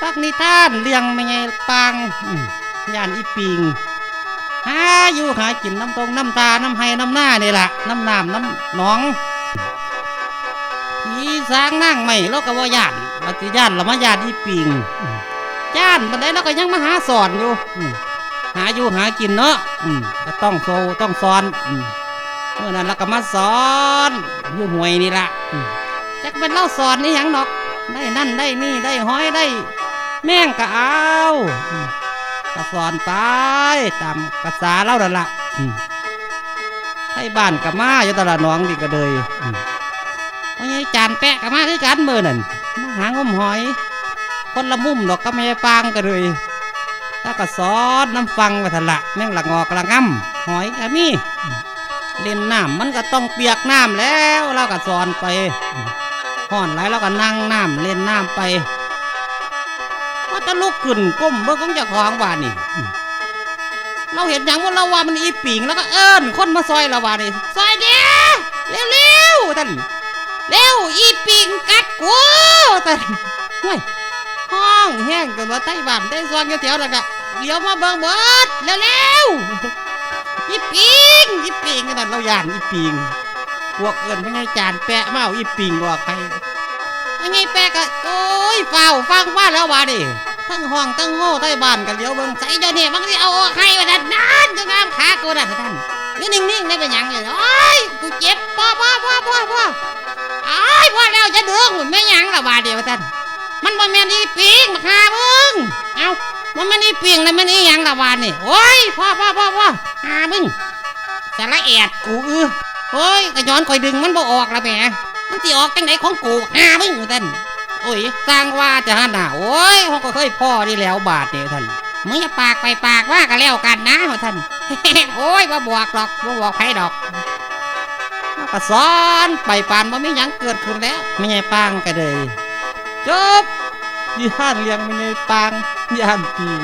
ปักนิทานเลี้ยงไม่ไงปางย่านอีปิงหาอยู่หากินน้ำตรงน้ำตา น้ำไห้น้ำหน้านี่แหละน้ำน้ำน้ำหนองผีสางนั่งไม่เราก็ว่าย่านปฏิย่านเรามาย่านอีปิงย่านบันไดเราก็ยังมาหาสอนอยู่หาอยู่หากินเนาะก็ต้องโซต้องสอนเมื่อนั้นเราก็มาสอนอยู่ห่วยนี่แหละจักเป็นเล่าสอนนี่ยังดอก ได้นั่นได้นี่ได้ห้อยได้ แม่งก็เอาอืมก็สอนไปตามภาษาเล่านั่นละอืมให้บ้านกับมาอยู่ตลาดหน้องดีก็เลยอืมว่าไงจานแปะกับมาคือกันมือนั่นมาหางมหอย คนละมุมดอกก็ไม่ปางกันเลยแล้วก็สอนน้ำฟังไปทันละแม่งหลักงอกละง่ำหอยก็มีอืมเล่นน้ำมันก็ต้องเปียกน้ำแล้วเราก็สอนไปอืมห่อนไหลแล้วก็นั่งน้ำเล่นน้ำไป ว่าจะลุกขึ้นก้มเบิ่งของเจ้าของบ้านนี่ เราเห็นอย่างว่าเราว่ามันอีปิงแล้วก็เอิ้นคนมาซอยเราว่านี่ซอยเดียวเร็วๆท่านเร็วอีปิงกัดกูท่านห้วยห้องแห้งกันว่าใต้บ้านใต้ซอยแถวๆนั่นก็เลี้ยวมาเบิ่งเบิดเร็วๆอีปิงอีปิงนั่นเราย่านอีปิงพวกเอิญพญายจานแปะมาเอาอีปิงออกให้ พญายแปะก็โอ้ยเฝ้าฟังว่าแล้วว่าดิทั้งห้องทั้งโง่ใต้บ้านกันเลี้ยวเบิ่งใส่เจ้าเนี่ยมันก็สิเอาให้ว่าท่านนั่นก็งามขากูนั่นท่านนี่นิ่งๆได้เป็นหยังอยู่โอ้ยกูเจ็บพ่อพ่อพ่อพ่อพ่อไอ้พ่อแล้วจะเดึงไม่หยังละว่าเดียวท่านมันบ่แม่นอีปิงมาฆ่ามึงเอ้ามันมันอีปิงแล้วมันอีหยังละวานี่โอ้ยพ่อพ่อพ่อพ่อหามึงสาระแอดกูเออโอ้ยก็ย้อนคอยดึงมันบ่ออกละแหม มันสิออกจังไดของกูหามึงท่านโอ้ยสร้างว่าจะหันหน้าโอ้ยเขาก็เคยพ่อนี่แล้วบาทเนี่ยท่านมึงอย่าปากไปปากว่ากันแล้วกันนะท่านโอ้ยบ่บอกหรอกบ่บอกใครดอกเขาก็สอนไปปานบ่มีหยังเกิดขึ้นแล้วไม่ใช่ปางก็เลยจบยี่ห้านเลี้ยงไม่ใช่ปางยี่ห้านปิง